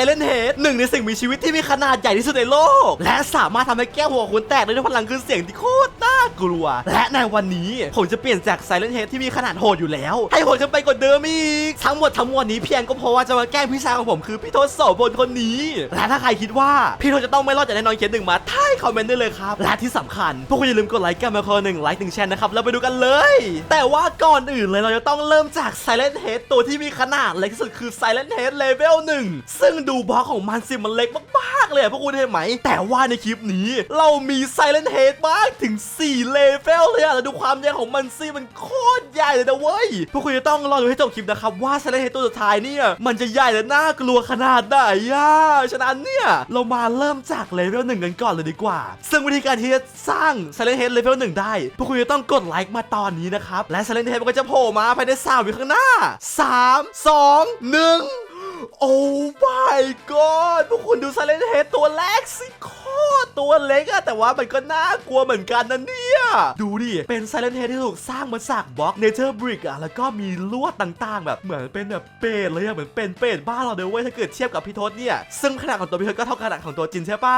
Silent Head หนึ่งในสิ่งมีชีวิตที่มีขนาดใหญ่ที่สุดในโลก และสามารถทำให้แก้วหัวคุณแตกได้ด้วยพลังคือเสียงที่โคตรน่ากลัว และในวันนี้ผมจะเปลี่ยนจาก Silent Head ที่มีขนาดโหดอยู่แล้ว ให้โหดขึ้นไปกว่าเดิมอีก ทั้งหมดทั้งมวลนี้เพียงก็เพราะว่าจะมาแกล้งพี่ชายของผมคือพี่ทศโสพลคนนี้และถ้าใครคิดว่าพี่ทศจะต้องไม่รอดจากแน่นอนเขียนหนึ่งมาท้ายคอมเมนต์ได้เลยครับและที่สำคัญพวกคุณอย่าลืมกดไลค์กันมาคนหนึ่งไลค์หนึ่งแชร์นะครับแล้วไปดูกันเลย แต่ว่าก่อนอื่นเลยเราจะต้องเริ่มจาก Silent Head ตัวที่มีขนาดเล็กที่สุดคือ Silent Head Level 1ซึ่งดูบล็อกของมันสิมันเล็กมากๆเลยพวกคุณเห็นไหม แต่ว่าในคลิปนี้ เรามี Silent Head มากถึง4 Level เลยอะแล้วดูความใหญ่ของมันสิมันโคตรใหญ่เลยนะเว้ย พวกคุณจะต้องรอดูให้จบคลิปนะครับ ว่า Silent Head ตัวสุดท้ายเนี่ย มันจะใหญ่และน่ากลัวขนาดไหนอะฉะนั้นเนี่ย เรามาเริ่มจากเลเวล1กันก่อนเลยดีกว่า ซึ่งวิธีการที่จะสร้าง Silent Head Level 1ได้ พวกคุณจะต้องกดไลค์มาตอนนี้นะครับและ Silent Head มันก็จะโผล่มาภายใน3วิข้างหน้า 3 2 1 โอ้ my god พวกคุณดู Silent Head ตัวแรกสิโคตรตัวเล็กอะแต่ว่ามันก็น่ากลัวเหมือนกันนะเนี่ย ดูดิ เป็น Silent Head ที่ถูกสร้างมาจากบล็อก Nature Brick อะแล้วก็มีลวดต่างๆ แบบเหมือนเป็นแบบเป็ดเลยอะเหมือนเป็นเป็ดบ้านเราเลยเว้ยถ้าเกิดเทียบกับพี่ทศเนี่ย ซึ่งขนาดของตัวพี่ทศก็เท่าขนาดของตัวจินใช่ปะ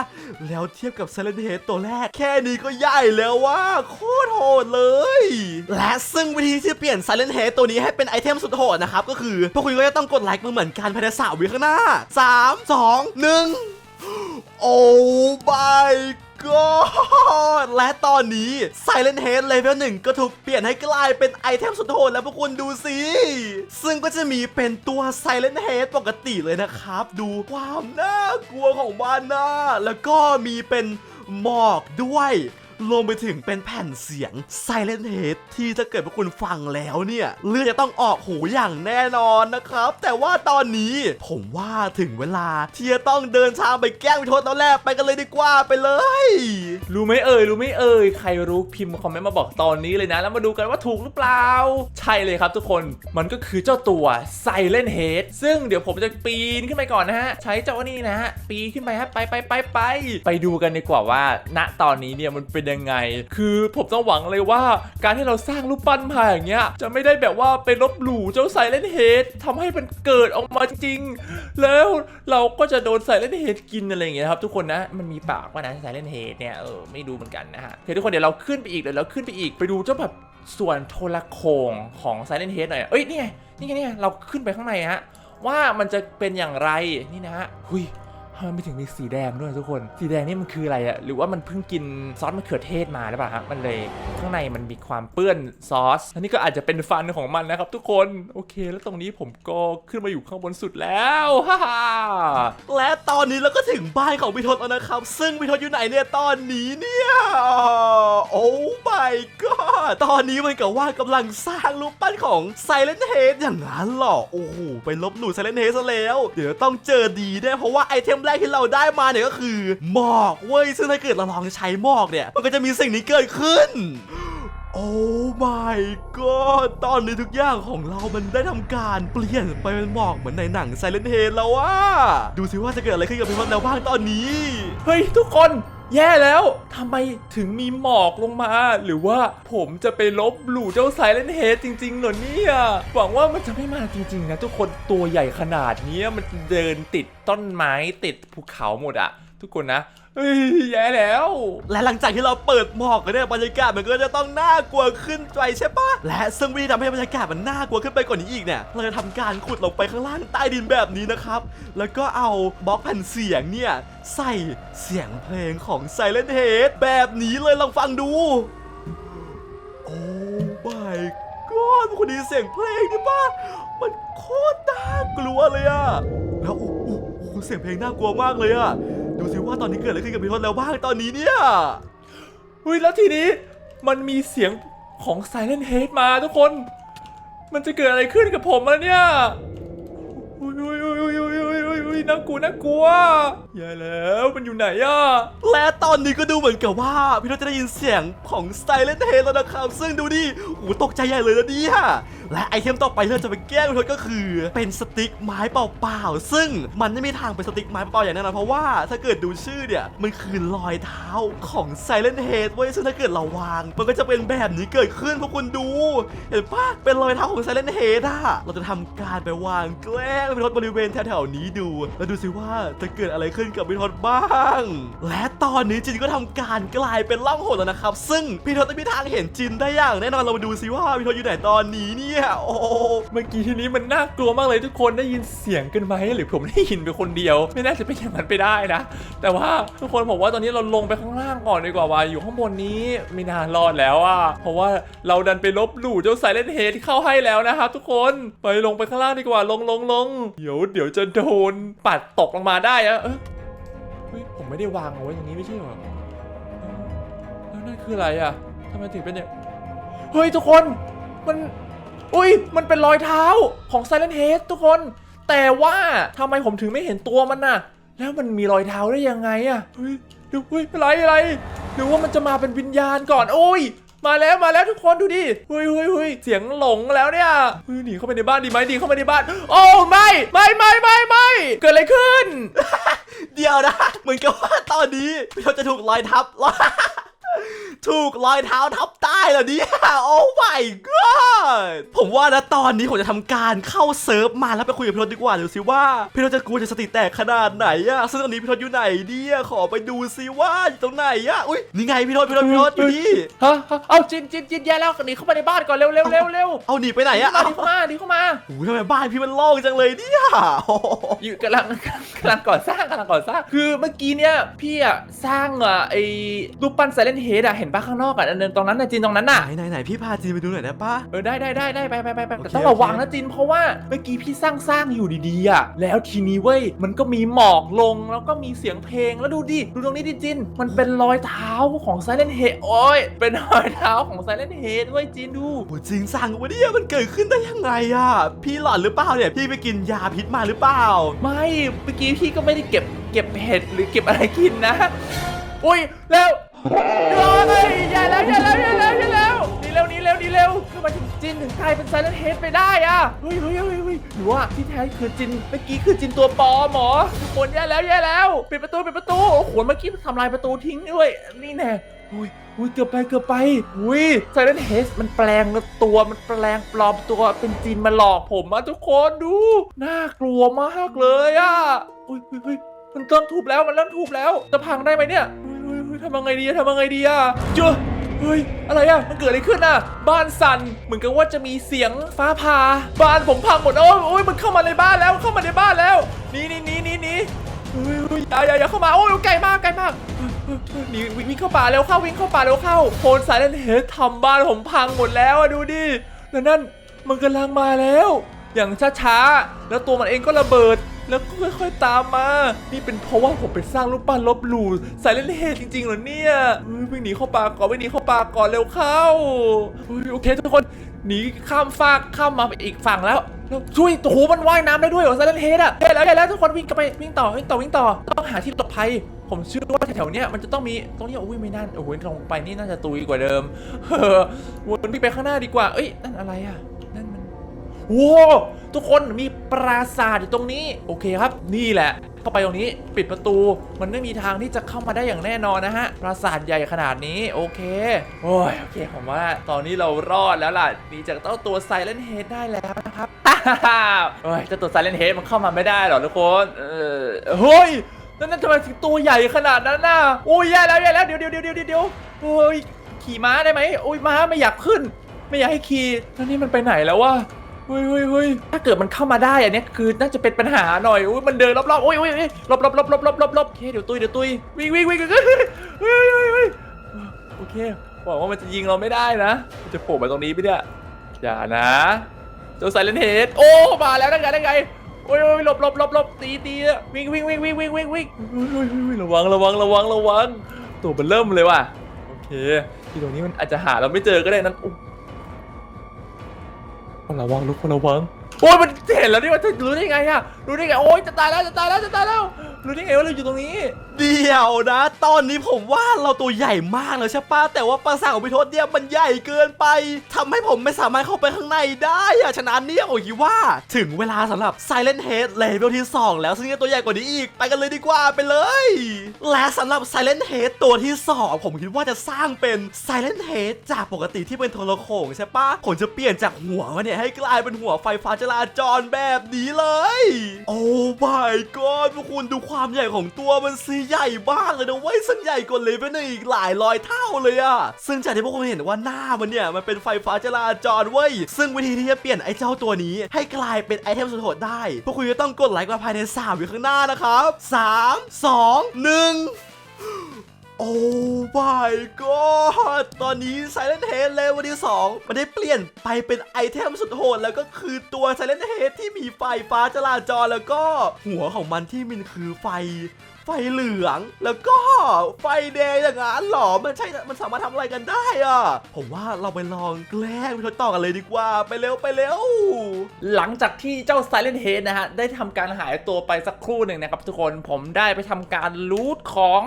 แล้วเทียบกับ Silent Head ตัวแรก แค่นี้ก็ใหญ่แล้วว่าโคตรโหดเลย และซึ่งวิธีที่เปลี่ยน Silent Head ตัวนี้ให้เป็นไอเทมสุดโหดนะครับก็คือพวกคุณก็จะต้องกดไลค์มาเหมือนกันภายในสามวิข้างหน้า3 2 1โอ้ my god และตอนนี้ Silent Head Level 1 ก็ถูกเปลี่ยนให้กลายเป็นไอเทมสุดโหดแล้วพวกคุณดูสิ ซึ่งก็จะมีเป็นตัว Silent Head ปกติเลยนะครับ ดูความน่ากลัวของมันนะแล้วก็มีเป็นหมอกด้วย รวมไปถึงเป็นแผ่นเสียง Silent Head ที่ถ้าเกิดพวกคุณฟังแล้วเนี่ย เลือดจะต้องออกหูอย่างแน่นอนนะครับ แต่ว่าตอนนี้ผมว่าถึงเวลาที่จะต้องเดินทางไปแก้งวิโทษตอนแรกไปกันเลยดีกว่าไปเลย รู้ไหมเอ่ยรู้ไหมเอ่ยใครรู้พิมพ์คอมเมนต์มาบอกตอนนี้เลยนะ แล้วมาดูกันว่าถูกหรือเปล่า ใช่เลยครับทุกคนมันก็คือเจ้าตัว Silent Head ซึ่งเดี๋ยวผมจะปีนขึ้นไปก่อนนะฮะ ใช้เจ้านี่นะฮะปีนขึ้นไปฮะไปไปไปไปไปดูกันดีกว่าว่า ณตอนนี้เนี่ยมันเป็นยังไง คือผมต้องหวังเลยว่าการที่เราสร้างรูปปั้นมาอย่างเงี้ยจะไม่ได้แบบว่าไปลบหลู่เจ้า Silent Head ทำให้มันเกิดออกมาจริง แล้วเราก็จะโดน Silent Head กินอะไรอย่างเงี้ยครับทุกคนนะมันมีปากว่านะ Silent Head เนี่ยเออไม่ดูเหมือนกันนะฮะโอเคทุกคนเดี๋ยวเราขึ้นไปอีกเดี๋ยวเราขึ้นไปอีกไปดูเจ้าแบบส่วนโทรโขงของ Silent Head หน่อยเอ้ยนี่ไงนี่ไงนี่ไงเราขึ้นไปข้างในฮะว่ามันจะเป็นอย่างไรนี่นะฮะหุย ทำไมไม่ถึงมีสีแดงด้วยทุกคน สีแดงนี่มันคืออะไรอะหรือว่ามันเพิ่งกินซอสมะเขือเทศมาหรือเปล่าฮะมันเลยข้างในมันมีความเปื้อนซอสอันนี้ก็อาจจะเป็นฟันของมันนะครับ ทุกคนโอเค แล้วตรงนี้ผมก็ขึ้นมาอยู่ข้างบนสุดแล้วฮ่าฮ่าและตอนนี้เราก็ถึงบ้านของพี่ทศแล้วนะครับ ซึ่งพี่ทศอยู่ไหนเนี่ยตอนนี้เนี่ยโอ้ my god ตอนนี้มันกับว่ากำลังสร้างรูปปั้นของ Silent Head อย่างนั้นหรอโอ้โหไปลบหลู่ Silent Head ซะแล้ว เดี๋ยวต้องเจอดีแน่เพราะว่าไอเทมแรกที่เราได้มาเนี่ยก็คือหมอกเว้ยซึ่งถ้าเกิดเราลองใช้หมอกเนี่ย มันก็จะมีสิ่งนี้เกิดขึ้นโอ้ my god ตอนนี้ทุกอย่างของเรามันได้ทำการเปลี่ยนไปเป็นหมอกเหมือนในหนังไซเลนเฮดแล้วว่า ดูสิว่าจะเกิดอะไรขึ้นกับพี่พลแล้วบ้างตอนนี้ เฮ้ย ทุกคน แย่แล้วทำไมถึงมีหมอกลงมา หรือว่าผมจะไปลบหลู่เจ้าสายเลนเฮดจริงๆเหรอเนี่ยหวังว่ามันจะไม่มาจริงๆนะทุกคนตัวใหญ่ขนาดนี้มันเดินติดต้นไม้ติดภูเขาหมดอะทุกคนนะ เฮ้ยแย่แล้ว และหลังจากที่เราเปิดหมอกกันเนี่ยบรรยากาศมันก็จะต้องน่ากลัวขึ้นไปใช่ปะและซึ่งวิธีทำให้บรรยากาศมันน่ากลัวขึ้นไปกว่านี้อีกเนี่ยเราจะทำการขุดลงไปข้างล่างใต้ดินแบบนี้นะครับแล้วก็เอาบล็อกแผ่นเสียงเนี่ยใส่เสียงเพลงของ Silent Head แบบนี้เลยลองฟังดูโอ้ my god คุณได้เสียงเพลงดิปะมันโคตรน่ากลัวเลยอะแล้วโอ้โหเสียงเพลงน่ากลัวมากเลยอะ ดูสิว่าตอนนี้เกิดอะไรขึ้นกับพี่ทศแล้วบ้างตอนนี้เนี่ยเฮ้ยแล้วทีนี้มันมีเสียงของไซเลนเฮดมาทุกคน มันจะเกิดอะไรขึ้นกับผมแล้วเนี่ยอุ้ยอุ้ยอุ้ยอุ้ยอุ้ย อุ้ยน่ากลัวน่ากลัวแย่แล้วมันอยู่ไหนอะและตอนนี้ก็ดูเหมือนกับว่า พี่ทศจะได้ยินเสียงของ Silent Head แล้วนะครับซึ่งดูดิโอ้โหตกใจใหญ่เลยนะเนี่ยและไอเทมต่อไปที่เราจะไปแก้พี่ทศก็คือ เป็นสติ๊กไม้เปล่าๆซึ่งมันไม่มีทางเป็นสติ๊กไม้เปล่าอย่างแน่นอนเพราะว่าถ้าเกิดดูชื่อเนี่ยมันคือรอยเท้าของ Silent Head เว้ยซึ่งถ้าเกิดเราวาง มันก็จะเป็นแบบนี้เกิดขึ้นพวกคุณดู เห็นปะเป็นรอยเท้าของ Silent Head อะเราจะทำการไปวางแกล้งพี่ทศบริเวณแถวๆนี้ดูแล้วดูสิว่าจะเกิดอะไรขึ้นกับพี่ทศบ้าง และตอนนี้จินก็ทำการกลายเป็นล่องหนแล้วนะครับ ซึ่งพี่ทศจะมีทางเห็นจินได้อย่างแน่นอนเรามาดูสิว่าพี่ทศอยู่ไหนตอนนี้เนี่ยโอ้เมื่อกี้ทีนี้มันน่ากลัวมากเลยทุกคนได้ยินเสียงกันไหมหรือผมได้ยินเป็นคนเดียว ไม่น่าจะเป็นอย่างนั้นไปได้นะ แต่ว่าทุกคนผมว่าตอนนี้เราลงไปข้างล่างก่อนดีกว่าว่าอยู่ข้างบนนี้ไม่นานรอดแล้วอะเพราะว่าเราดันไปลบหลู่เจ้าสายเล่นเฮดที่เข้าให้แล้วนะครับทุกคนไปลงไปข้างล่างดีกว่าลงลงลงเดี๋ยวเดี๋ยวจะโดนปัดตกลงมาได้อะเอ้ยเฮ้ยผมไม่ได้วางเอาไว้อย่างนี้ไม่ใช่เหรอแล้วนั่นคืออะไรอะทำไมถึงเป็นอย่างเฮ้ยทุกคนมันอุ้ยมันเป็นรอยเท้าของ Silent Head ทุกคน แต่ว่าทำไมผมถึงไม่เห็นตัวมันน่ะ แล้วมันมีรอยเท้าได้ยังไงอะเฮ้ยดูเฮ้ยอะไรอะไรหรือว่ามันจะมาเป็นวิญญาณก่อน โอ้ย มาแล้วมาแล้วทุกคนดูดิเฮ้ยเฮ้ยเฮ้ยเสียงหลงแล้วเนี่ยหุยหนีเข้าไปในบ้านดีไหมดีเข้าไปในบ้าน โอ้ไม่ไม่ไม่ไม่ไม่เกิดอะไรขึ้น เดี๋ยวนะเหมือนกับว่าตอนนี้เราจะถูกลอยทับ ถูกรอยเท้าทับใต้เหรอเนี่ยโอ้ my god ผมว่านะตอนนี้ผมจะทำการเข้าเซิร์ฟมาแล้วไปคุยกับพี่ทศดีกว่าดูสิว่าพี่ทศจะกลัวจะสติแตกขนาดไหนอะซึ่งตอนนี้พี่ทศอยู่ไหนเนี่ยขอไปดูสิว่าอยู่ตรงไหนอะอุ้ยนี่ไงพี่ทศพี่ทศพี่ทศอยู่นี่ฮะฮะเอาจินจินจินแย่แล้วหนีเข้ามาในบ้านก่อนเร็วเร็วเร็วเร็วเอาหนีไปไหนหนีอะเข้าเอ้ามาหนีเข้ามาหนีเข้ามาโอ้ยทำไมบ้านพี่มันโล่งจังเลยเนี่ยโอ้โหอยู่กำลังกำลังก่อสร้างกำลังก่อสร้างคือเมื่อกี้เนี่ยพี่อะสร้างอะไอ้รูปปั้นไซเลนเฮดอะเห็นปะข้างนอกอะอันนึงตรงนั้นนะจินตรงนั้นน่ะไหนไหนไหนพี่พาจีนไปดูหน่อยได้ปะ เออได้ได้ได้ได้ไปไปไปไปโอเคแต่ต้องระวังนะจินเพราะว่าเมื่อกี้พี่สร้างสร้างอยู่ดีๆอะแล้วทีนี้เว้ยมันก็มีหมอกลงแล้วก็มีเสียงเพลงแล้วดูดิดูตรงนี้ดิจิน มันเป็นรอยเท้าของไซเลนเฮดโอ้ยเป็นรอยเท้าของไซเลนเฮดด้วยจินดู โอ้จริงสั่งวะเนี่ยมันเกิดขึ้นได้ยังไงอะพี่หลอนหรือเปล่าเนี่ย พี่ไปกินยาพิษมาหรือเปล่า ไม่เมื่อกี้พี่ก็ไม่ได้เก็บเก็บเห็ดหรือเก็บอะไรกินนะ อุ้ยแล้ว เฮ้ยอย่าแล้วอย่าแล้วอย่าแล้วอย่าแล้วหนี่เร็วหนี่เร็วหนี่เร็วทำไมถึงจินถึงกลายเป็นไซเลนเฮดไปได้อะเฮ้ยเฮ้ยเฮ้ยเฮ้ยหรือว่าที่แท้คือจินเมื่อกี้คือจินตัวปลอมหมอทุกคนแย่แล้วแย่แล้วปิดประตูปิดประตูโอ้โหเมื่อกี้ทำลายประตูทิ้งด้วยนี่แน่อุ้ยอุ้ยเกือบไปเกือบไปอุ้ยไซเลนเฮดมันแปลงตัวมันแปลงปลอมตัวเป็นจินมาหลอกผมอะทุกคนดูน่ากลัวมากเลยอะอุ้ยอุ้ยอุ้ยมันเริ่มทุบแล้วมันเริ่มทุบแล้วจะพังได้ไหมเนี่ยเฮ้ยเฮ้ยเฮ้ย ทำยังไงดีอะทำยังไงดีอะเจอเฮ้ย อะไรอะมันเกิดอะไรขึ้นอะบ้านสั่น เหมือนกับว่าจะมีเสียงฟ้าผ่า บ้านผมพังหมดโอ้ยโอ้ยมันเข้ามาในบ้านแล้ว เข้ามาในบ้านแล้วหนี่นี่นี่นี่นี่เฮ้ยอย่าอย่าอย่าเข้ามา โอ้ยไกลมาก ไกลมากหนีวิ่งวิ่งเข้าป่าเร็วเข้า วิ่งเข้าป่าเร็วเข้าโพนสายเลนเฮดทำบ้านผมพังหมดแล้วอะดูดิ แล้วนั่น มันกำลังมาแล้ว อย่างช้าๆ แล้วตัวมันเองก็ระเบิด แล้วก็ค่อยๆตามมา นี่เป็นเพราะว่าผมไปสร้างรูปปั้นลบหลู่ใส่เล่นเฮจริงๆเหรอเนี่ยเฮ้ยวิ่งหนีเข้าป่าก่อนวิ่งหนีเข้าป่าก่อนเร็วเข้าเฮ้ยโอเคทุกคนหนีข้ามฟากข้ามมาอีกฝั่งแล้วแล้วช่วยโอ้โหมันว่ายน้ำได้ด้วยเหรอไซเลนเฮดอะได้แล้วได้แล้วทุกคนวิ่งกันไปวิ่งต่อวิ่งต่อวิ่งต่อต้องหาที่หลบภัย ผมเชื่อว่าแถวๆเนี้ยมันจะต้องมีตรงนี้โอ้ยไม่นั่นโอ้โหลงไปนี่น่าจะตุยกว่าเดิมเออวนวิ่งไปข้างหน้าดีกว่า เอ้ยนั่นอะไรอะ ว้วทุกคนมีปราสาทอยู่ตรงนี้ โอเคครับ นี่แหละ เข้าไปตรงนี้ปิดประตู มันไม่มีทางที่จะเข้ามาได้อย่างแน่นอนนะฮะ ปราสาทใหญ่ขนาดนี้ โอเค โอ้ย โอเค ผมว่าตอนนี้เรารอดแล้วล่ะหนีจากเจ้าตัวไซเลนเฮดได้แล้วนะครับโอ้ยเจ้าตัวไซเลนเฮดมันเข้ามาไม่ได้หรอกทุกคน เออเฮ้ยนั่นนั่นทำไมถึงตัวใหญ่ขนาดนั้นน่ะโอ้ยแย่แล้วแย่แล้วเดี๋ยวเดี๋ยวเดี๋ยวเดี๋ยวเดี๋ยวโอ้ยขี่ม้าได้ไหมโอ้ยม้าไม่อยากขึ้น ไม่อยากให้ขี่แล้วนี่มันไปไหนแล้ววะ เฮ้ยเฮ้ยเฮ้ยถ้าเกิดมันเข้ามาได้อันเนี้ยคือน่าจะเป็นปัญหาหน่อยอุ้ยมันเดินรอบๆโอ้ยโอ้ยโอ้ยหลบหลบหลบหลบหลบหลบหลบโอเคเดี๋ยวตุยเดี๋ยวตุยวิ่งวิ่งวิ่งเฮ้ยเฮ้ยเฮ้ยเฮ้ยโอเคหวังว่ามันจะยิงเราไม่ได้นะมันจะโผล่มาตรงนี้ไหมเนี่ยอย่านะเจ้าไซเลนเฮดโอ้มาแล้วได้ไงได้ไงโอ้ยโอ้ยหลบหลบหลบหลบตีตีวิ่งวิ่งวิ่งวิ่งวิ่งวิ่งวิ่งระวังระวังระวังระวังตัวมันเริ่มเลยว่ะโอเคที่ตรงนี้มันอาจจะหาเราไม่เจอก็ได้นั้นโอุ๊ย คนระวังทุกคนระวังโอ้ยมันเห็นแล้วนี่มันจะรู้ได้ไงอะรู้ได้ไงโอ้ยจะตายแล้วจะตายแล้วจะตายแล้วรู้ได้ไงว่าเราอยู่ตรงนี้ เดี๋ยวนะ ตอนนี้ผมว่าเราตัวใหญ่มากเลยใช่ปะแต่ว่าปราสาทของพี่ทศเนี่ยมันใหญ่เกินไปทำให้ผมไม่สามารถเข้าไปข้างในได้อะฉะนั้นเนี่ยผมคิดว่า ถึงเวลาสำหรับ Silent Head เลเวลที่ 2 แล้วซึ่งตัวใหญ่กว่านี้อีก ไปกันเลยดีกว่าไปเลย และสำหรับ Silent Head ตัวที่ 2 ผมคิดว่าจะสร้างเป็น Silent Head จากปกติที่เป็นโทรโขงใช่ปะผมจะเปลี่ยนจากหัวมันเนี่ยให้กลายเป็นหัวไฟฟ้าจราจรแบบนี้เลย โอ้ my god พวกคุณดูความใหญ่ของตัวมันสีใหญ่มากเลยนะเว้ยซึ่งใหญ่กว่าเลเวลอีกหลายร้อยเท่าเลยอะซึ่งจากที่พวกคุณเห็นว่าหน้ามันเนี่ยมันเป็นไฟฟ้าจราจรเว้ยซึ่งวิธีที่จะเปลี่ยนไอ้เจ้าตัวนี้ ให้กลายเป็นไอเทมสุดโหดได้ พวกคุณจะต้องกดไลค์มาภายใน3วิข้างหน้านะครับ 3 2 1 โอ้ my god ตอนนี้ Silent Head เลเวลที่ 2 มันได้เปลี่ยนไปเป็นไอเทมสุดโหดแล้วก็คือตัว Silent Head ที่มีไฟฟ้าจราจรแล้วก็หัวของมันที่มันคือไฟ ฟเหลือง แล้วก็ไฟแดงอย่างนั้นหรอ มันใช่ มันสามารถทำอะไรกันได้อะผมว่าเราไปลองแกล้งไปทดต่อกันเลยดีกว่า ไปเร็วไปเร็ว หลังจากที่เจ้า Silent Head นะฮะ ได้ทำการหายตัวไปสักครู่หนึ่งนะครับทุกคน ผมได้ไปทำการลูทของ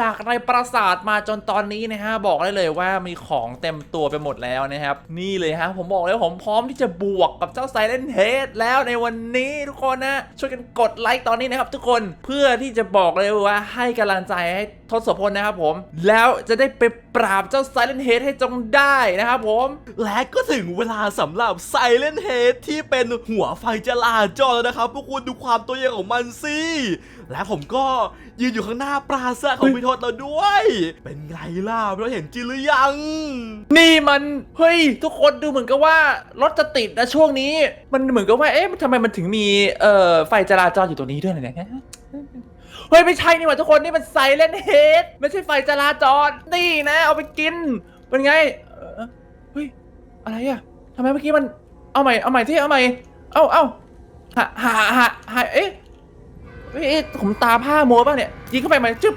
จากในปราสาทมาจนตอนนี้นะฮะ บอกได้เลยว่ามีของเต็มตัวไปหมดแล้วนะครับ นี่เลยฮะ ผมบอกเลยผมพร้อมที่จะบวกกับเจ้า Silent Head แล้วในวันนี้ทุกคนนะ ช่วยกันกดไลค์ตอนนี้นะครับทุกคน เพื่อที่จะบอกเลยว่าให้กำลังใจให้ทศพลนะครับผม แล้วจะได้ไปปราบเจ้า Silent Head ให้จงได้นะครับผม และก็ถึงเวลาสำหรับ Silent Head ที่เป็นหัวไฟจราจรแล้วนะครับพวกคุณดูความตัวใหญ่ของมันสิและผมก็ยืนอยู่ข้างหน้าปราสาทของพิทศเราด้วย เป็นไงล่ะพี่ทศเห็นจริงหรือยัง นี่มันเฮ้ยทุกคนดูเหมือนกับว่ารถจะติดนะช่วงนี้ มันเหมือนกับว่าเอ๊ะทำไมมันถึงมีเอ่อไฟจราจรอยู่ตรงนี้ด้วยเนี่ย เฮ้ย ไม่ใช่นี่หว่าทุกคนนี่มันไซเลนเฮดไม่ใช่ไฟจราจรนี่นะ เอาไปกิน เป็นไงเออเฮ้ย อะไรอะทำไมเมื่อกี้มัน เอาใหม่ เอาใหม่ที่เอาใหม่ เอาเอาหาหาหาหาเอ๊ะเฮ้ยเอ๊ะผมตาผ้ามัวป่ะเนี่ย ยิงเข้าไปใหม่จึ๊บ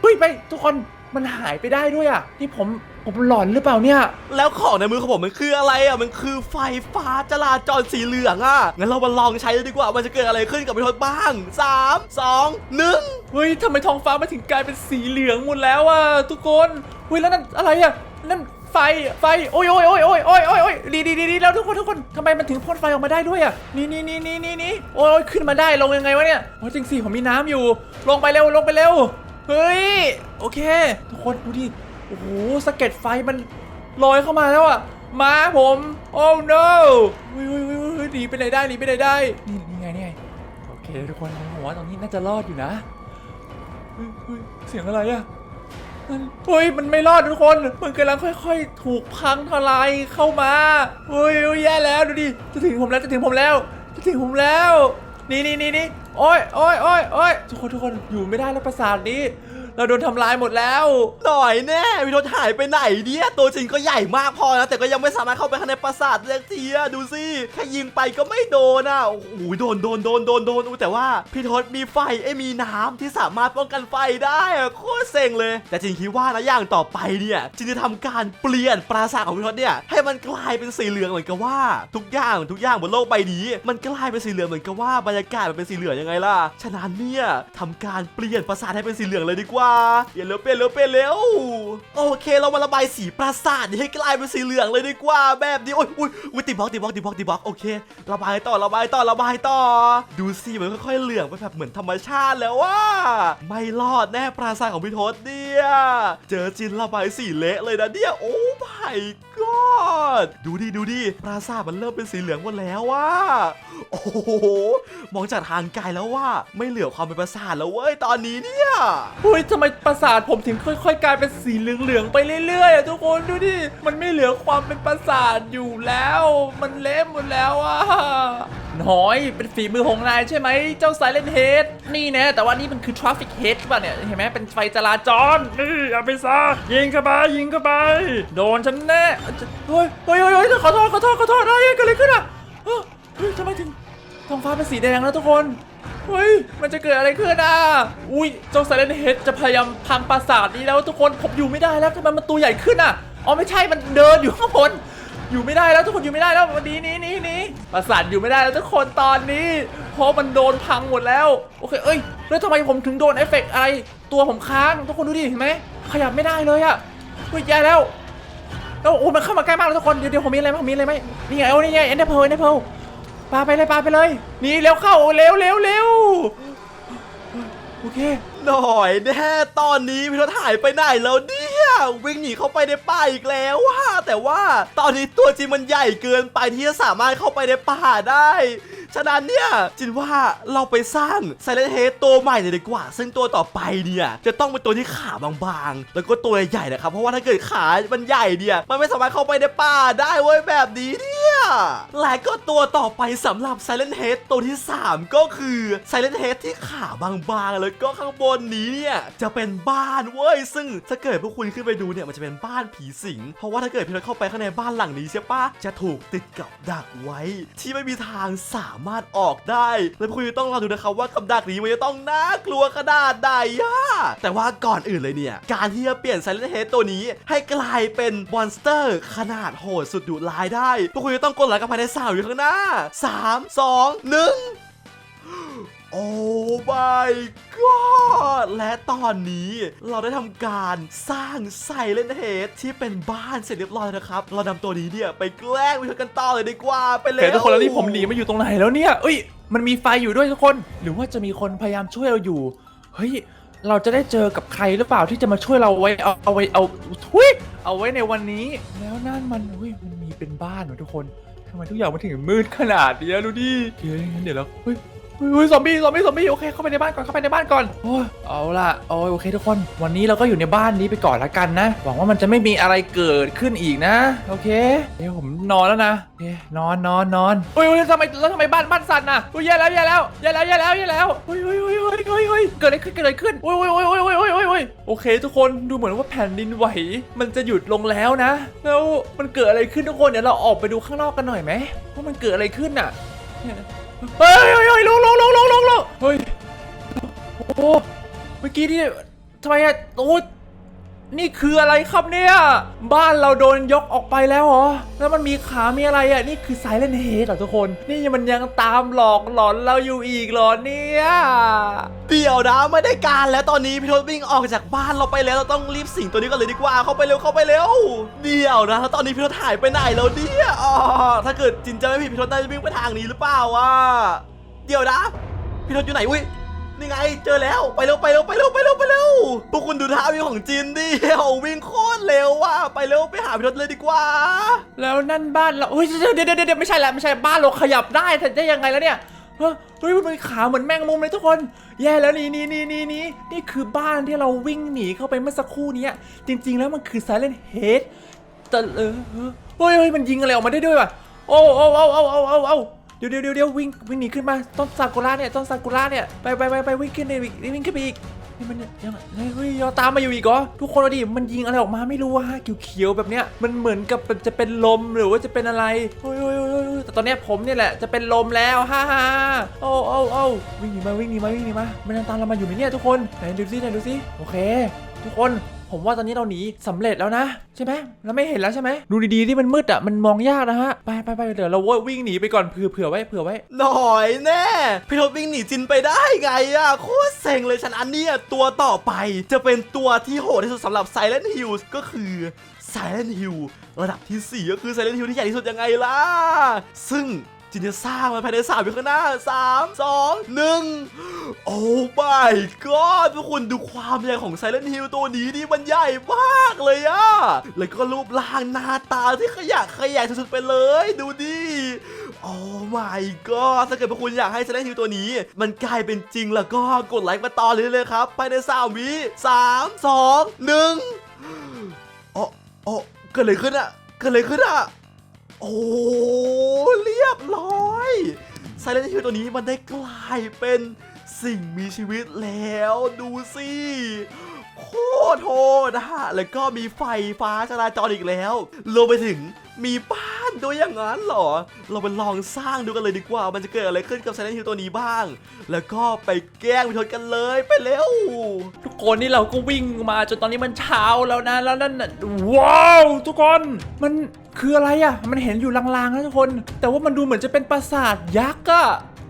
เฮ้ยไปทุกคนมันหายไปได้ด้วยอะนี่ผม ผมหลอนหรือเปล่าเนี่ย แล้วของในมือของผมมันคืออะไรอะ มันคือไฟฟ้าจราจรสีเหลืองอะ งั้นเรามาลองใช้เลยดีกว่า มันจะเกิดอะไรขึ้นกับพิทศบ้าง 3 2 1 เฮ้ยทำไมท้องฟ้ามันถึงกลายเป็นสีเหลืองหมดแล้วอะทุกคน เฮ้ยแล้วนั่นอะไรอะ นั่นไฟ ไฟ โอ้ยโอ้ยโอ้ยโอ้ยโอ้ยโอ้ยโอ้ยดีดีดีดีแล้วทุกคนทุกคนทำไมมันถึงพ่นไฟออกมาได้ด้วยอะ นี่นี่นี่นี่นี่นี่โอ้ยขึ้นมาได้ ลงยังไงวะเนี่ย โอ้ยจริงสิผมมีน้ำอยู่ ลงไปเร็ว ลงไปเร็ว เฮ้ย โอเค ทุกคนดูดิโอ้โหสะเก็ดไฟมันลอยเข้ามาแล้วอะมาผม โอ้ no เฮ้ยเฮ้ยเฮ้ยเฮ้ยหนีไปไหนได้หนีไปไหนได้ นี่นี่ไงนี่ไงโอเคทุกคนผมว่าตรงนี้น่าจะรอดอยู่นะเฮ้ยเสียงอะไรอะมันเฮ้ยมันไม่รอดทุกคนมันกำลังค่อย ๆ ถูกพังทลายเข้ามาเฮ้ยแย่แล้วดูดิจะถึงผมแล้วจะถึงผมแล้ว จะถึงผมแล้ว นี่นี่นี่นี่โอ้ยโอ้ยโอ้ยโอ้ยทุกคนทุกคนอยู่ไม่ได้แล้วประสาทนี้ เราโดนทำลายหมดแล้วหน่อยแน่พิทศหายไปไหนเนี่ยตัวจริงก็ใหญ่มากพอนะแต่ก็ยังไม่สามารถเข้าไปข้างในปราสาทเลยทีอะดูสิแค่ยิงไปก็ไม่โดนอะโอ้โหโดนโดนโดนโดนโดนแต่ว่าพี่ทศมีไฟไอ้มีน้ำที่สามารถป้องกันไฟได้อะโคตรเซ็งเลย แต่จริงคิดว่านะอย่างต่อไปเนี่ยจริงจะทำการเปลี่ยนปราสาทของพี่ทศเนี่ยให้มันกลายเป็นสีเหลืองเหมือนกับว่า ทุกอย่างทุกอย่างบนโลกใบนี้มันกลายเป็นสีเหลืองเหมือนกับว่าบรรยากาศมันเป็นสีเหลืองยังไงล่ะฉะนั้นเนี่ยทำการเปลี่ยนปราสาทให้เป็นสีเหลืองเลยดีกว่าเปลี่ยนเร็วเปลี่ยนเร็วเปลี่ยนเร็วโอเคเรามาระบายสีปราสาทนี้ให้กลายเป็นสีเหลืองเลยดีกว่าแบบนี้โอ้ยอุ้ยอุ้ยติบล็อกติบล็อกติบล็อกติบล็อกโอเค ระบายต่อระบายต่อระบายต่อ ดูสิมันค่อยๆเหลืองไปแบบเหมือนธรรมชาติแล้วว่า ไม่รอดแน่ปราสาทของพี่ทศเนี่ยเจอจินระบายสีเละเลยนะเนี่ยโอ้ my god ดูดิดูดิปราสาทมันเริ่มเป็นสีเหลืองหมดแล้วว่าโอ้โหมองจากทางไกลแล้วว่า ไม่เหลือความเป็นปราสาทแล้วเว้ยตอนนี้เนี่ยเฮ้ยทำไมประสาทผมถึงค่อย ๆ กลายเป็นสีเหลืองๆไปเรื่อยๆอะทุกคนดูดิ มันไม่เหลือความเป็นประสาทอยู่แล้ว มันเละหมดแล้วอะน้อยเป็นฝีมือของนายใช่ไหมเจ้าไซเลนเฮดนี่นะ แต่ว่านี่มันคือทราฟิกเฮดป่ะเนี่ย เห็นไหมเป็นไฟจราจรนี่เอาไปซะยิงเข้าไปยิงเข้าไป โดนฉันแน่เฮ้ยเฮ้ยเฮ้ยเฮ้ยขอโทษขอโทษขอโทษอะไรเกิดอะไรขึ้นอะเฮ้ยเฮ้ยทำไมถึงท้องฟ้าเป็นสีแดงแล้วทุกคน เฮ้ย มันจะเกิดอะไรขึ้นอะ อุ้ยเจ้าไซเลนเฮดจะพยายามพังปราสาทนี้แล้วทุกคนผมอยู่ไม่ได้แล้วทำไมมันตัวใหญ่ขึ้นอะ อ๋อไม่ใช่ มันเดินอยู่ข้างบน อยู่ไม่ได้แล้วทุกคนอยู่ไม่ได้แล้ววันนี้นี้นี้นี้ปราสาทอยู่ไม่ได้แล้วทุกคนตอนนี้ เพราะมันโดนพังหมดแล้ว โอเค เอ้ย แล้วทำไมผมถึงโดนเอฟเฟกต์อะไร ตัวผมค้าง ทุกคนดูดิ เห็นไหม ขยับไม่ได้เลยอะเฮ้ยแย่แล้วแล้วโอ้มันเข้ามาใกล้มากแล้วทุกคน เดี๋ยวเดี๋ยวผมมีอะไรไหมผมมีอะไรไหมนี่ไงเอานี่ไงเอ็นเดอร์เพลเอ็นเดอร์เพล ปาไปเลยปาไปเลยนี่เร็วเข้าเร็วเร็วเร็วโอเค หน่อยแน่ตอนนี้พี่ทศหายไปไหนแล้วเนี่ยวิ่งหนีเข้าไปในป่าอีกแล้วว่าแต่ว่าตอนนี้ตัวจริงมันใหญ่เกินไปที่จะสามารถเข้าไปในป่าได้ฉะนั้นเนี่ยจินว่าเราไปสร้างไซเลนเฮดตัวใหม่เลยดีกว่า ซึ่งตัวต่อไปเนี่ยจะต้องเป็นตัวที่ขาบางๆ แล้วก็ตัวใหญ่ๆนะครับ เพราะว่าถ้าเกิดขามันใหญ่เนี่ยมันไม่สามารถเข้าไปในป่าได้เว้ยแบบนี้เนี่ยและก็ตัวต่อไปสำหรับไซเลนเฮดตัวที่ 3 ก็คือไซเลนเฮดที่ขาบางๆ แล้วก็ข้างบนนนี้เนี่ยจะเป็นบ้านเว้ยซึ่งถ้าเกิดพวกคุณขึ้นไปดูเนี่ยมันจะเป็นบ้านผีสิง เพราะว่าถ้าเกิดพี่เราเข้าไปข้างในบ้านหลังนี้ใช่ปะจะถูกติดกับดักไว้ ที่ไม่มีทางสามารถออกได้ และพวกคุณจะต้องรอดูนะครับว่ากับดักนี้มันจะต้องน่ากลัวขนาดใดอะแต่ว่าก่อนอื่นเลยเนี่ย การที่จะเปลี่ยนไซเลนเฮดตัวนี้ ให้กลายเป็นมอนสเตอร์ ขนาดโหดสุดดุร้ายได้ พวกคุณจะต้องกดไลค์กันภายในสามอยู่ข้างหน้าสามสองหนึ่ง โอ้ my god และตอนนี้เราได้ทำการสร้างไซเลนเฮดที่เป็นบ้านเสร็จเรียบร้อยแล้วนะครับ เรานำตัวนี้เนี่ยไปแกล้งวิธีกันต่อเลยดีกว่าไปเลยเห็นทุกคนแล้วนี่ผมหนีมาอยู่ตรงไหนแล้วเนี่ยเอ้ย มันมีไฟอยู่ด้วยทุกคน หรือว่าจะมีคนพยายามช่วยเราอยู่ เฮ้ย เราจะได้เจอกับใครหรือเปล่าที่จะมาช่วยเราไว้เอาเอาไว้เอาทุยเอาไว้ในวันนี้ แล้วนั่นมันเฮ้ยมันมีเป็นบ้านเหรอทุกคนทำไมทุกอย่างมันถึงมืดขนาดนี้ดูดิโอเคงั้นเดี๋ยวเราเฮ้ย เฮ้ยซอมบี้ซอมบี้ซอมบี้โอเคเข้าไปในบ้านก่อนเข้าไปในบ้านก่อนโอ้ยเอาล่ะโอ้ยโอเคทุกคน วันนี้เราก็อยู่ในบ้านนี้ไปก่อนละกันนะ หวังว่ามันจะไม่มีอะไรเกิดขึ้นอีกนะ โอเคเดี๋ยวผมนอนแล้วนะโอเคนอนนอนนอนเฮ้ยเฮ้ยทำไมแล้วทำไมบ้านบ้านสั่นน่ะเฮ้ยแย่แล้วแย่แล้วแย่แล้วแย่แล้วแย่แล้วเฮ้ยเฮ้ยเฮ้ยเฮ้ยเฮ้ยเฮ้ยเกิดอะไรขึ้นเกิดอะไรขึ้นโอ้ยโอ้ยโอ้ยโอ้ยโอ้ยโอ้ยโอ้ยโอเค ทุกคนดูเหมือนว่าแผ่นดินไหว มันจะหยุดลงแล้วนะ แล้วมันเกิดอะไรขึ้นทุกคนเดี๋ยวเราออกไปดูข้างนอกกันหน่อยไหมว่ามันเกิดอะไรขึ้นน่ะ เฮ้ยเฮ้ยเฮ้ยลงลงลงลงลงลงเฮ้ย โอ้โหเมื่อกี้ที่ทำไมอะโอ้ นี่คืออะไรครับเนี่ย บ้านเราโดนยกออกไปแล้วเหรอ แล้วมันมีขามีอะไรอะนี่คือไซเลนเฮดเหรอทุกคน นี่มันยังตามหลอกหลอนเราอยู่อีกเหรอเนี่ย เดี๋ยวนะไม่ได้การแล้วตอนนี้พี่ทศวิ่งออกจากบ้านเราไปแล้วเราต้องรีบสิงตัวนี้ก่อนเลยดีกว่า เข้าไปเร็วเข้าไปเร็ว เดี๋ยวนะแล้วตอนนี้พี่ทศหายไปไหนแล้วเนี่ยอ๋อถ้าเกิดจินจะไม่ผิดพี่ทศน่าจะวิ่งไปทางนี้หรือเปล่าวะ เดี๋ยวนะพี่ทศอยู่ไหนอุ้ย นี่ไงเจอแล้วไปเร็วไปเร็วไปเร็วไปเร็วไปเร็วพวกคุณดูท่าวิ่งของจินดิโอ้วิ่งโคตรเร็วว่ะไปเร็วไปหาพี่ทศเลยดีกว่า แล้วนั่นบ้านเราเฮ้ยเดี๋ยวเดี๋ยวเดี๋ยวไม่ใช่ละไม่ใช่บ้านเราขยับได้แต่ได้ยังไงแล้วเนี่ยเฮ้ยมันขาเหมือนแมงมุมเลยทุกคน แย่แล้วนี่นี่นี่นี่นี่นี่คือบ้านที่เราวิ่งหนีเข้าไปเมื่อสักครู่นี้จริง ๆ แล้วมันคือ Silent Head แต่เออเฮ้ยเฮ้ยมันยิงอะไรออกมาได้ด้วยวะโอ้โอ้โอ้โอ้โอ้โอ้ ดี๋ยวเดี๋ยวเดี๋ยวเดี๋ยววิ่งวิ่งหนีขึ้นมาต้นซากุระเนี่ยต้นซากุระเนี่ยไปไปไปไปวิ่งขึ้นไปอีกวิ่งขึ้นไปอีกนี่มันยังไงเฮ้ยยอตามมาอยู่อีกเหรอทุกคนดิมันยิงอะไรออกมาไม่รู้อะฮะเขียวๆแบบเนี้ยมันเหมือนกับจะเป็นลมหรือว่าจะเป็นอะไรโอ้ยโอ้ยโอ้ยโอ้ยแต่ตอนเนี้ยผมเนี่ยแหละจะเป็นลมแล้วฮ่าฮ่าโอ้โอ้โอ้วิ่งหนีมาวิ่งหนีมาวิ่งหนีมามันยังตามเรามาอยู่ไหมเนี่ยทุกคนไหนดูซิไหนดูซิโอเค ทุกคน ผมว่าตอนนี้เราหนีสำเร็จแล้วนะใช่ไหมเราไม่เห็นแล้วใช่ไหมดูดีๆที่มันมืดอะมันมองยากนะฮะไปไปไปเดี๋ยวเราวิ่งหนีไปก่อนเผื่อเผื่อไว้เผื่อไว้หน่อยแน่พี่ทศวิ่งหนีจินไปได้ไงอะโคตรเซ็งเลยฉันอันเนี้ยตัวต่อไปจะเป็นตัวที่โหดที่สุดสำหรับ Silent Hills ก็คือ Silent Hill ระดับที่ 4 ก็คือ Silent Hill ที่ใหญ่ที่สุดยังไงล่ะ ซึ่ง จินจะสร้างมันภายในสามวิข้างหน้าสามสองหนึ่งโอ้ my god ทุกคนดูความใหญ่ของ Silent Hill ตัวนี้นี่มันใหญ่มากเลยอะแล้วก็รูปร่างหน้าตาที่ขยะขยงสุดๆไปเลย ดูดิโอ้ my god ถ้าเกิดพวกคุณอยากให้ Silent Hill ตัวนี้ มันกลายเป็นจริงแล้วก็กดไลค์มาต่อเลยเลยครับภายใน3วิ3 2 1โอ้โอ้เกิดอะไรขึ้นอะเกิดอะไรขึ้นอะโอ้ ยบร้อย Silent Hill ตัวนี้มันได้กลายเป็นสิ่งมีชีวิตแล้วดูสิโคตรโหดนะฮะแล้วก็มีไฟฟ้าจราจรอีกแล้วรวมไปถึงมีบ้านด้วยอย่างนั้นหรอ เราไปลองสร้างดูกันเลยดีกว่า มันจะเกิดอะไรขึ้นกับ Silent Hill ตัวนี้บ้าง แล้วก็ไปแกล้งพิทศกันเลยไปเร็ว ทุกคนนี่เราก็วิ่งมาจนตอนนี้มันเช้าแล้วนะแล้วนั่นน่ะว้าวทุกคนมัน คืออะไรอะ่ะ มันเห็นอยู่ลางๆนะทุกคน แต่ว่ามันดูเหมือนจะเป็นปราสาทยักษ์อะ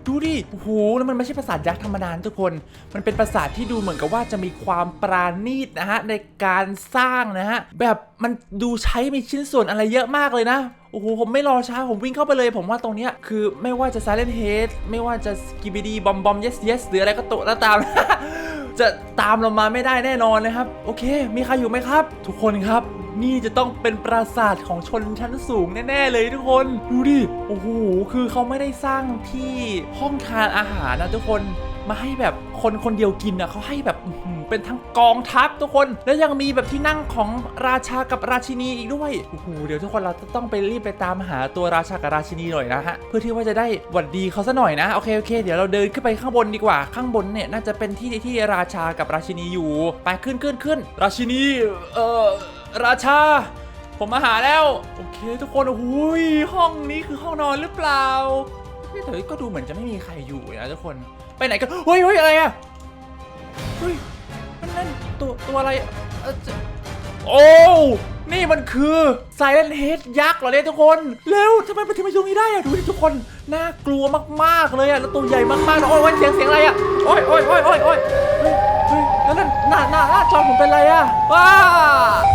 ดูดิโอ้โหแล้วมันไม่ใช่ปราสาทยักษ์ธรรมดานทุกคน มันเป็นปราสาทที่ดูเหมือนกับว่าจะมีความปราณีตนะฮะในการสร้างนะฮะ แบบมันดูใช้มีชิ้นส่วนอะไรเยอะมากเลยนะ โอ้โห ผมไม่รอช้า ผมวิ่งเข้าไปเลย ผมว่าตรงเนี้ยคือไม่ว่าจะ Silent Head ไม่ว่าจะ Skibidi Bomb Bomb Yes Yes หรืออะไรก็ตกแล้วตาม จะตามเรามาไม่ได้แน่นอนนะครับ โอเค มีใครอยู่ไหมครับ ทุกคนครับ นี่จะต้องเป็นปราสาทของชนชั้นสูงแน่ๆเลยทุกคน ดูดิ โอ้โห คือเขาไม่ได้สร้างที่ห้องทานอาหารนะทุกคนมาให้แบบคนคนเดียวกินอะเขาให้แบบเป็นทั้งกองทัพทุกคน แล้วยังมีแบบที่นั่งของราชากับราชินีอีกด้วยโอ้โหเดี๋ยวทุกคนเราจะต้องไปรีบไปตามหาตัวราชากับราชินีหน่อยนะฮะเพื่อที่ว่าจะได้หวัดดีเขาซะหน่อยนะโอเคโอเคเดี๋ยวเราเดินขึ้นไปข้างบนดีกว่า ข้างบนเนี่ยน่าจะเป็นที่ที่ราชากับราชินีอยู่ ไปขึ้นขึ้นขึ้นราชินีเอ่อ ราชา ผมมาหาแล้ว โอเค ทุกคนโอ้ยห้องนี้คือห้องนอนหรือเปล่าแต่ก็ดูเหมือนจะไม่มีใครอยู่นะทุกคนไปไหนกันเฮ้ยเฮ้ยอะไรอะเฮ้ยนั่นนั่นตัวตัวอะไระโอ้นี่มันคือไซเลนเฮดยักษ์เหรอเนี่ยทุกคนเร็วทำไมมันถึงมาอยู่ตรงนี้ได้อะดูดิทุกคนน่ากลัวมากๆเลยอะแล้วตัวใหญ่มากๆโอ้ยโอ้ยเสียงเสียงอะไรอะโอ้ยโอ้ยโอ้ยโอ้ยโอ้ยเฮ้ยเฮ้ยแล้วนั่นหน้าหน้าหน้าจอผมเป็นอะไรอะว้า